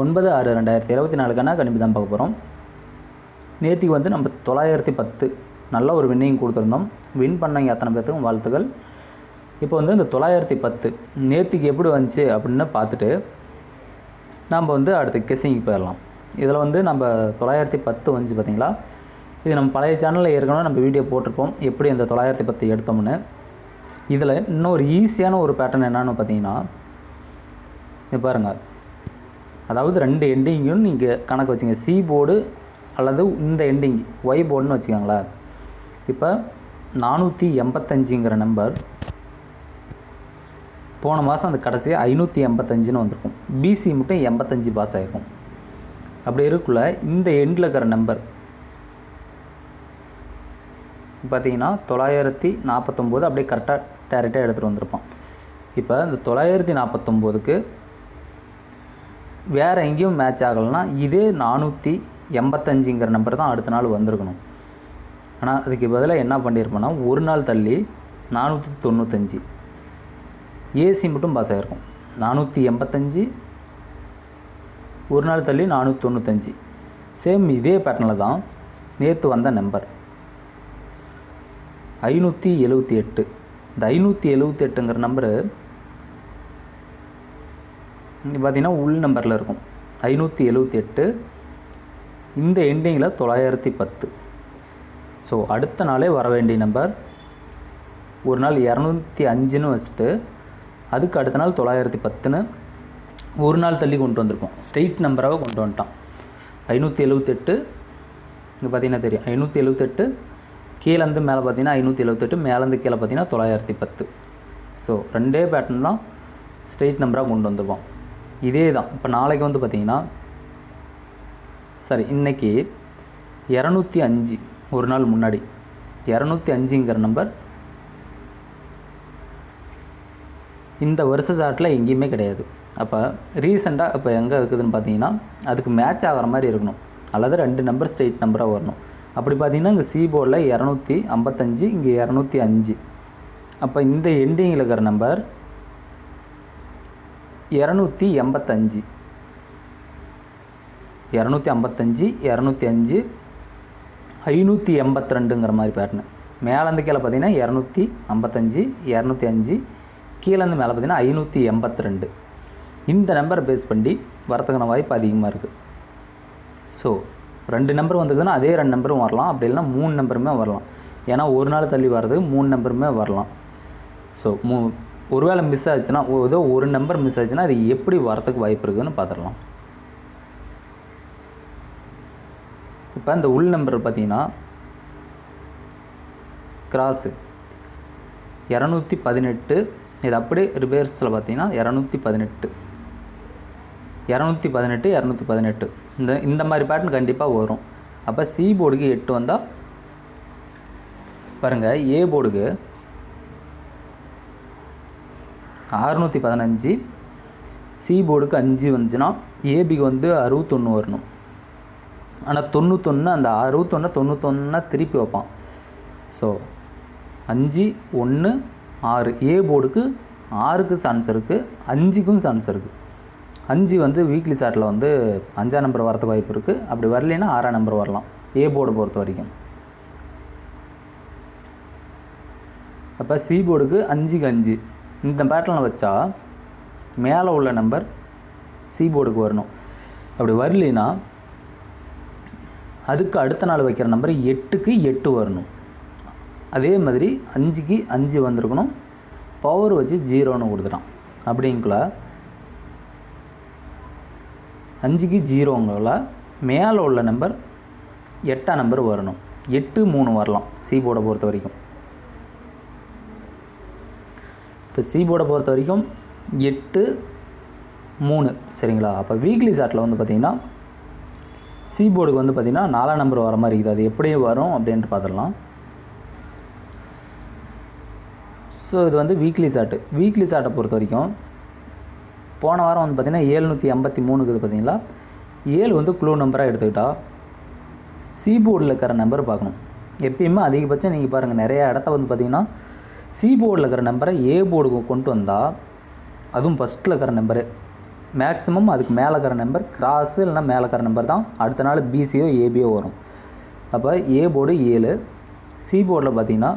ஒன்பது ஆறு ரெண்டாயிரத்தி இருபத்தி நாலுக்கான கணிப்பு தான் பார்க்க போகிறோம் நேற்றுக்கு வந்து நம்ம தொள்ளாயிரத்தி பத்து நல்ல ஒரு வின்னிங் கொடுத்துருந்தோம். வின் பண்ணவங்க அத்தனை பேர்த்துக்கும் வாழ்த்துக்கள். இப்போ வந்து இந்த தொள்ளாயிரத்தி பத்து நேற்றுக்கு எப்படி வந்துச்சு அப்படின்னு பார்த்துட்டு நம்ம வந்து அடுத்து கெஸ்ஸிங்க்கு போயிடலாம். இதில் வந்து நம்ம தொள்ளாயிரத்தி பத்து வந்துச்சு பார்த்தீங்களா? இது நம்ம பழைய சேனலில் ஏற்கனவே நம்ம வீடியோ போட்டிருப்போம். எப்படி இந்த தொள்ளாயிரத்தி பத்து எடுத்தோம்னு. இதில் இன்னொரு ஈஸியான ஒரு பேட்டர்ன் என்னன்னு பார்த்தீங்கன்னா இது பாருங்கள் அதாவது ரெண்டு எண்டிங்கும் நீங்கள் கணக்கு வச்சுங்க. சி போர்டு அல்லது இந்த எண்டிங் ஒய் போர்டுன்னு வச்சுக்கோங்களேன். இப்போ நானூற்றி எண்பத்தஞ்சுங்கிற நம்பர் போன மாதம் அந்த கடைசி ஐநூற்றி எண்பத்தஞ்சுன்னு வந்திருக்கும். பிசி மட்டும் எண்பத்தஞ்சு பாஸ் ஆகிருக்கும் அப்படி இருக்குள்ள இந்த எண்டில் இருக்கிற நம்பர் பார்த்தீங்கன்னா தொள்ளாயிரத்தி நாற்பத்தொம்போது அப்படியே கரெக்டாக டேரெக்டாக எடுத்துகிட்டு வந்திருப்போம் இப்போ இந்த தொள்ளாயிரத்தி நாற்பத்தொம்போதுக்கு வேறு எங்கேயும் மேட்ச் ஆகலைன்னா இதே நானூற்றி எண்பத்தஞ்சுங்கிற நம்பர் தான் அடுத்த நாள் வந்திருக்கணும். ஆனால் அதுக்கு பதிலாக என்ன பண்ணியிருப்போம்னா ஒரு நாள் தள்ளி நானூற்றி தொண்ணூத்தஞ்சு. ஏசி மட்டும் பாஸ் ஆகிருக்கும் நானூற்றி எண்பத்தஞ்சு ஒரு நாள் தள்ளி நானூற்றி தொண்ணூத்தஞ்சு. சேம் இதே பேட்டர்னில் தான் நேற்று வந்த நம்பர் ஐநூற்றி எழுபத்தி எட்டு. இந்த ஐநூற்றி எழுபத்தி எட்டுங்கிற நம்பரு இங்கே பார்த்தீங்கன்னா உள் நம்பரில் இருக்கும். ஐநூற்றி எழுபத்தி எட்டு. இந்த எண்டிங்கில் தொள்ளாயிரத்தி பத்து. ஸோ அடுத்த நாளே வர வேண்டிய நம்பர் ஒரு நாள் இரநூத்தி அஞ்சுன்னு வச்சுட்டு அதுக்கு அடுத்த நாள் தொள்ளாயிரத்தி பத்துன்னு ஒரு நாள் தள்ளி கொண்டு வந்திருப்போம். ஸ்ட்ரெயிட் நம்பராக கொண்டு வந்துட்டான். ஐநூற்றி எழுபத்தெட்டு இங்கே பார்த்தீங்கன்னா தெரியும். ஐநூற்றி எழுபத்தெட்டு கீழேருந்து மேலே பார்த்தீங்கன்னா ஐநூற்றி எழுபத்தெட்டு மேலேருந்து கீழே பார்த்தீங்கன்னா தொள்ளாயிரத்தி பத்து. ஸோ ரெண்டே பேட்டர்ன் தான் ஸ்ட்ரெயிட் நம்பராக கொண்டு வந்துருவோம் இதே தான் இப்போ நாளைக்கு வந்து பார்த்தீங்கன்னா சரி இன்றைக்கி இரநூத்தி அஞ்சு ஒரு நாள் முன்னாடி. இரநூத்தி அஞ்சுங்கிற நம்பர் இந்த வருஷ சாட்டில் எங்கேயுமே கிடையாது. அப்போ ரீசெண்டாக இப்போ எங்கே இருக்குதுன்னு பார்த்தீங்கன்னா அதுக்கு மேட்ச் ஆகிற மாதிரி இருக்கணும். அல்லது ரெண்டு நம்பர் ஸ்ட்ரெயிட் நம்பராக வரணும். அப்படி பார்த்தீங்கன்னா இங்கே சி போர்டில் இரநூத்தி ஐம்பத்தஞ்சு இங்கே இரநூத்தி அஞ்சு. அப்போ இந்த எண்டிங்கில் இருக்கிற நம்பர் இரநூத்தி எண்பத்தஞ்சு. இரநூத்தி ஐம்பத்தஞ்சு இரநூத்தி அஞ்சு ஐநூற்றி எண்பத்தி ரெண்டுங்கிற மாதிரி பேட்டர்னு மேலேருந்து கீழே பார்த்தீங்கன்னா இரநூத்தி ஐம்பத்தஞ்சு இரநூத்தி அஞ்சு கீழேருந்து மேலே பார்த்தீங்கன்னா ஐநூற்றி எண்பத்தி ரெண்டு இந்த நம்பரை பேஸ் பண்ணி வரத்துக்கான வாய்ப்பு அதிகமாக இருக்குது ஸோ ரெண்டு நம்பர் வந்ததுன்னா அதே ரெண்டு நம்பரும் வரலாம். அப்படி இல்லைன்னா மூணு நம்பருமே வரலாம். ஏன்னா ஒரு நாள் தள்ளி வர்றது மூணு நம்பருமே வரலாம். ஸோ மூ ஒருவேளை மிஸ் ஆச்சுன்னா ஏதோ ஒரு நம்பர் மிஸ் ஆச்சுன்னா அது எப்படி வரத்துக்கு வாய்ப்பு இருக்குதுன்னு பார்த்துடலாம். இப்போ இந்த உள் நம்பர் பார்த்தீங்கன்னா கிராஸு இரநூத்தி பதினெட்டு இது அப்படியே ரிப்பேர்ஸில் பார்த்தீங்கன்னா இரநூத்தி பதினெட்டு. இரநூத்தி பதினெட்டு இரநூத்தி பதினெட்டு. இந்த இந்த மாதிரி பேட்டர்ன் கண்டிப்பாக வரும். அப்போ சி போர்டுக்கு எட்டு வந்தால் பாருங்கள் ஏ போர்டுக்கு அறுநூற்றி பதினஞ்சு. சி போர்டுக்கு அஞ்சு வந்துச்சுன்னா ஏபிக்கு வந்து அறுபத்தொன்று வரணும். ஆனால் தொண்ணூத்தொன்று அந்த அறுபத்தொன்று தொண்ணூத்தொன்னா திருப்பி வைப்பான். ஸோ அஞ்சு ஒன்று ஆறு. ஏ போர்டுக்கு ஆறுக்கு சான்ஸ் இருக்குது அஞ்சுக்கும் சான்ஸ் இருக்குது அஞ்சு வந்து வீக்லி சார்ட்டில் வந்து அஞ்சாம் நம்பர் வரத்துக்கு வாய்ப்பு இருக்குது அப்படி வரலைன்னா ஆறாம் நம்பர் வரலாம். ஏ போர்டு பொறுத்த வரைக்கும். அப்போ சி போர்டுக்கு அஞ்சுக்கு அஞ்சு. இந்த பேட்டர்னில் வச்சா மேலே உள்ள நம்பர் சி போர்டுக்கு வரணும். அப்படி வரலைன்னா அதுக்கு அடுத்த நாள் வைக்கிற நம்பர் எட்டுக்கு எட்டு வரணும். அதே மாதிரி அஞ்சுக்கு அஞ்சு வந்திருக்கணும். பவர் வச்சு ஜீரோன்னு கொடுத்துட்டான். அப்படிங்குள்ள அஞ்சுக்கு ஜீரோங்கள மேலே உள்ள நம்பர் எட்டாம் நம்பர் வரணும். எட்டு மூணு வரலாம் சி போர்டை பொறுத்த வரைக்கும். இப்போ சி போர்டை பொறுத்த வரைக்கும் எட்டு மூணு. சரிங்களா? அப்போ வீக்லி சாட்டில் வந்து பார்த்திங்கன்னா சி போர்டுக்கு வந்து பார்த்திங்கன்னா நாலாம் நம்பர் வர மாதிரி இருக்குது. அது எப்படி வரும் அப்படின்ட்டு பார்த்துடலாம். ஸோ இது வந்து வீக்லி சார்ட்டு வீக்லி சார்ட்டை பொறுத்த வரைக்கும் போன வாரம் வந்து பார்த்திங்கன்னா ஏழ்நூற்றி ஐம்பத்தி மூணுக்குது பார்த்தீங்களா? ஏழு வந்து குளூ நம்பராக எடுத்துக்கிட்டால் சி போர்டில் இருக்கிற நம்பர் பார்க்கணும். எப்பயுமே அதிகபட்சம் நீங்கள் பாருங்கள் நிறையா இடத்த வந்து பார்த்திங்கன்னா சி போர்டில் இருக்கிற நம்பரை ஏ போர்டுக்கு கொண்டு வந்தால் அதுவும் ஃபஸ்ட்டில் இருக்கிற நம்பரு மேக்ஸிமம் அதுக்கு மேலே இருக்கிற நம்பர் கிராஸு இல்லைனா மேலே இருக்கிற நம்பர் தான். அடுத்த நாள் பிசியோ ஏபியோ வரும். அப்போ ஏ போர்டு ஏழு சி போர்டில் பார்த்தீங்கன்னா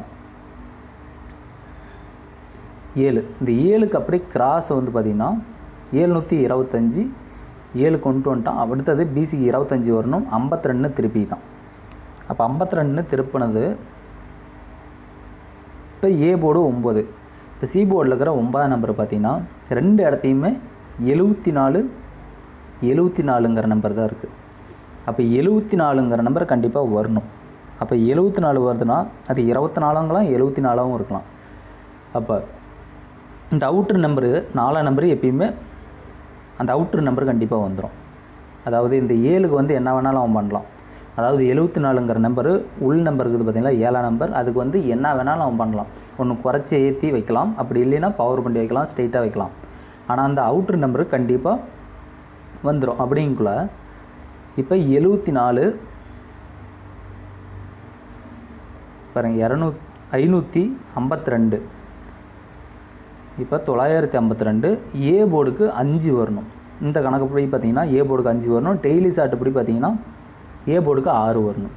ஏழு. இந்த ஏழுக்கு அப்படியே கிராஸ் வந்து பார்த்திங்கன்னா ஏழ்நூற்றி இருபத்தஞ்சி ஏழு கொண்டு வந்துட்டான். அடுத்தது பிசிக்கு இருபத்தஞ்சி வரணும். ஐம்பத்தி ரெண்டு திருப்பிட்டான். அப்போ ஐம்பத்தி ரெண்டுன்னு திருப்பினது இப்போ ஏ போர்டு ஒம்பது. இப்போ சி போர்டில் இருக்கிற ஒன்பதாம் நம்பர் பார்த்தீங்கன்னா ரெண்டு இடத்தையுமே எழுபத்தி நாலு எழுபத்தி நாலுங்கிற நம்பர் தான் இருக்குது அப்போ எழுபத்தி நாலுங்கிற நம்பர் கண்டிப்பாக வரணும். அப்போ எழுபத்தி நாலு வருதுன்னா அது இருபத்தி நாலாங்களாம் எழுபத்தி நாலாகவும் இருக்கலாம். அப்போ இந்த அவுட்ரு நம்பரு நாலாம் நம்பரு எப்பயுமே அந்த அவுட்ரு நம்பர் கண்டிப்பாக வந்துடும் அதாவது இந்த ஏழுக்கு வந்து என்ன வேணாலும் அவன் பண்ணலாம். அதாவது எழுபத்தி நாலுங்கிற நம்பரு உள் நம்பர் இருக்குது பார்த்தீங்களா? ஏழாம் நம்பர் அதுக்கு வந்து என்ன வேணாலும் அவன் பண்ணலாம். ஒன்று குறைச்சி ஏற்றி வைக்கலாம். அப்படி இல்லைன்னா பவர் பண்ணி வைக்கலாம் ஸ்ட்ரெயிட்டாக வைக்கலாம். ஆனால் அந்த அவுட்ரு நம்பரு கண்டிப்பாக வந்துடும் அப்படிங்குள்ள இப்போ எழுபத்தி நாலு பாருங்க இரநூ ஐநூற்றி ஐம்பத்தி ரெண்டு. இப்போ தொள்ளாயிரத்தி ஐம்பத்தி ரெண்டு ஏ போர்டுக்கு அஞ்சு வரணும். இந்த கணக்குப்படி பார்த்தீங்கன்னா ஏ போர்டுக்கு அஞ்சு வரணும். டெய்லி சாட்டுப்படி பார்த்தீங்கன்னா ஏ போர்டுக்கு ஆறு வரணும்.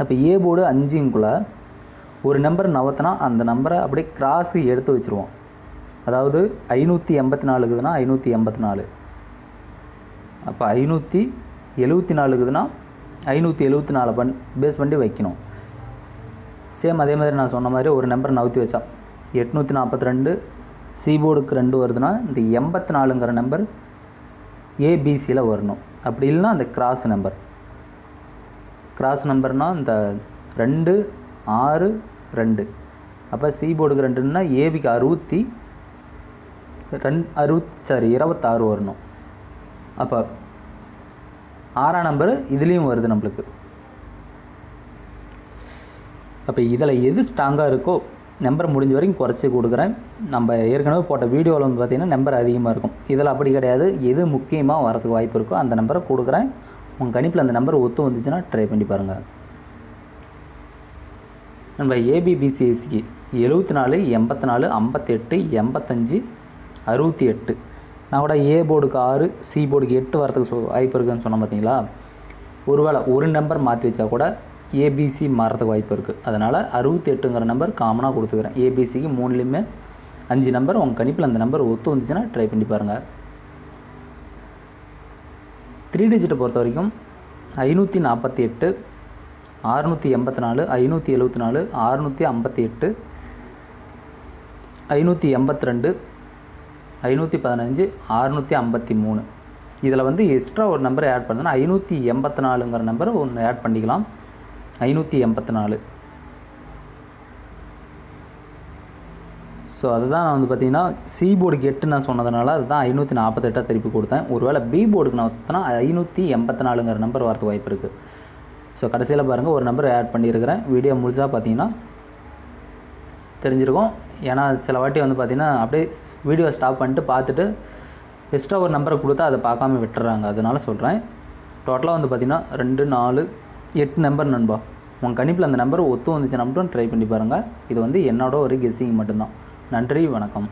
அப்போ ஏ போர்டு அஞ்சுங்குள்ளே ஒரு நம்பர் நவத்தினா அந்த நம்பரை அப்படியே கிராஸு எடுத்து வச்சுருவோம். அதாவது ஐநூற்றி எண்பத்தி நாலுக்குதுன்னா ஐநூற்றி எண்பத்தி நாலு. அப்போ ஐநூற்றி எழுபத்தி நாலுக்குதுன்னா ஐநூற்றி எழுபத்தி நாலு பண் பேஸ் பண்ணி வைக்கணும். சேம் அதே மாதிரி நான் சொன்ன மாதிரி ஒரு நம்பர் நவுத்தி வச்சா எட்நூற்றி நாற்பத்தி ரெண்டு சி போர்டுக்கு ரெண்டு வருதுன்னா இந்த எண்பத்தி நாலுங்கிற நம்பர் ஏபிசியில் வரணும். அப்படி இல்லைன்னா அந்த கிராஸ் நம்பர் கிராஸ் நம்பர்னால் இந்த ரெண்டு ஆறு ரெண்டு. அப்போ சி போர்டுக்கு ரெண்டுன்னா ஏபிக்கு அறுபத்தி ரெண் அறுபத்தி சாரி இருபத்தாறு வரணும். அப்போ ஆறாம் நம்பரு இதுலேயும் வருது நம்மளுக்கு. அப்போ இதில் எது ஸ்ட்ராங்காக இருக்கோ நம்பர் முடிஞ்ச வரைக்கும் குறைச்சி கொடுக்குறேன். நம்ம ஏற்கனவே போட்ட வீடியோவில் வந்து பார்த்திங்கன்னா நம்பர் அதிகமாக இருக்கும். இதில் அப்படி கிடையாது. எது முக்கியமாக வரதுக்கு வாய்ப்பு இருக்கோ அந்த நம்பரை கொடுக்குறேன். உங்கள் கணிப்பில் அந்த நம்பர் ஒத்து வந்துச்சுன்னா ட்ரை பண்ணி பாருங்கள் நம்ம ஏபிபிசிஎஸ்சிக்கு எழுபத்தி நாலு எண்பத்தி நாலு ஐம்பத்தெட்டு எண்பத்தஞ்சு அறுபத்தி எட்டு. நான் கூட ஏ போர்டுக்கு ஆறு சி போர்டுக்கு எட்டு வரதுக்கு சொ வாய்ப்பு இருக்குதுன்னு சொன்னேன் பார்த்தீங்களா ஒருவேளை ஒரு நம்பர் மாற்றி வச்சா கூட ஏபிசி மாறத்துக்கு வாய்ப்பு இருக்குது அதனால் அறுபத்தி எட்டுங்கிற நம்பர் காமனாக கொடுத்துக்கிறேன். ஏபிசிக்கு மூணுலேயுமே அஞ்சு நம்பர் உங்கள் கணிப்பில் அந்த நம்பர் ஒத்து வந்துச்சுன்னா ட்ரை பண்ணி பாருங்கள் த்ரீ டிஜிட்டை பொறுத்த வரைக்கும் ஐநூற்றி நாற்பத்தி எட்டு அறுநூற்றி எண்பத்தி நாலு ஐநூற்றி எழுபத்தி நாலு அறுநூற்றி ஐம்பத்தி எட்டு ஐநூற்றி எண்பத்தி ரெண்டு ஐநூற்றி பதினஞ்சு அறுநூற்றி ஐம்பத்தி மூணு இதில் வந்து எக்ஸ்ட்ரா ஒரு நம்பர் ஆட் பண்ணுன்னா ஐநூற்றி எண்பத்தி நாலுங்கிற நம்பர் ஒன்று ஆட் பண்ணிக்கலாம். ஐநூற்றி எண்பத்தி நாலு ஸோ அதுதான் நான் வந்து பார்த்தீங்கன்னா சி போர்டுக்கு எட்டு நான் சொன்னதுனால அதுதான் ஐநூற்றி நாற்பத்தெட்டாக திருப்பி கொடுத்தேன். ஒருவேளை பி போர்டுக்கு நான் ஒருத்தனா ஐநூற்றி எண்பத்தி நாலுங்கிற நம்பர் வரது வாய்ப்பு இருக்குது ஸோ கடைசியில் பாருங்கள் ஒரு நம்பர் ஆட் பண்ணியிருக்கிறேன். வீடியோ முழுசாக பார்த்தீங்கன்னா தெரிஞ்சிருக்கும். ஏன்னா சில வாட்டி வந்து பார்த்திங்கன்னா அப்படியே வீடியோ ஸ்டாப் பண்ணிட்டு பார்த்துட்டு எக்ஸ்ட்ரா ஒரு நம்பரை கொடுத்தா அதை பார்க்காம விட்டுறாங்க. அதனால் சொல்கிறேன் டோட்டலாக வந்து பார்த்திங்கன்னா ரெண்டு நாலு எட்டு நம்பர் நண்பா. உங்கள் கணிப்பில் அந்த நம்பர் ஒத்து வந்துச்சுன்னா மட்டும் ட்ரை பண்ணி பாருங்கள் இது வந்து என்னோட ஒரு கெஸ்ஸிங் மட்டும்தான். நன்றி வணக்கம்.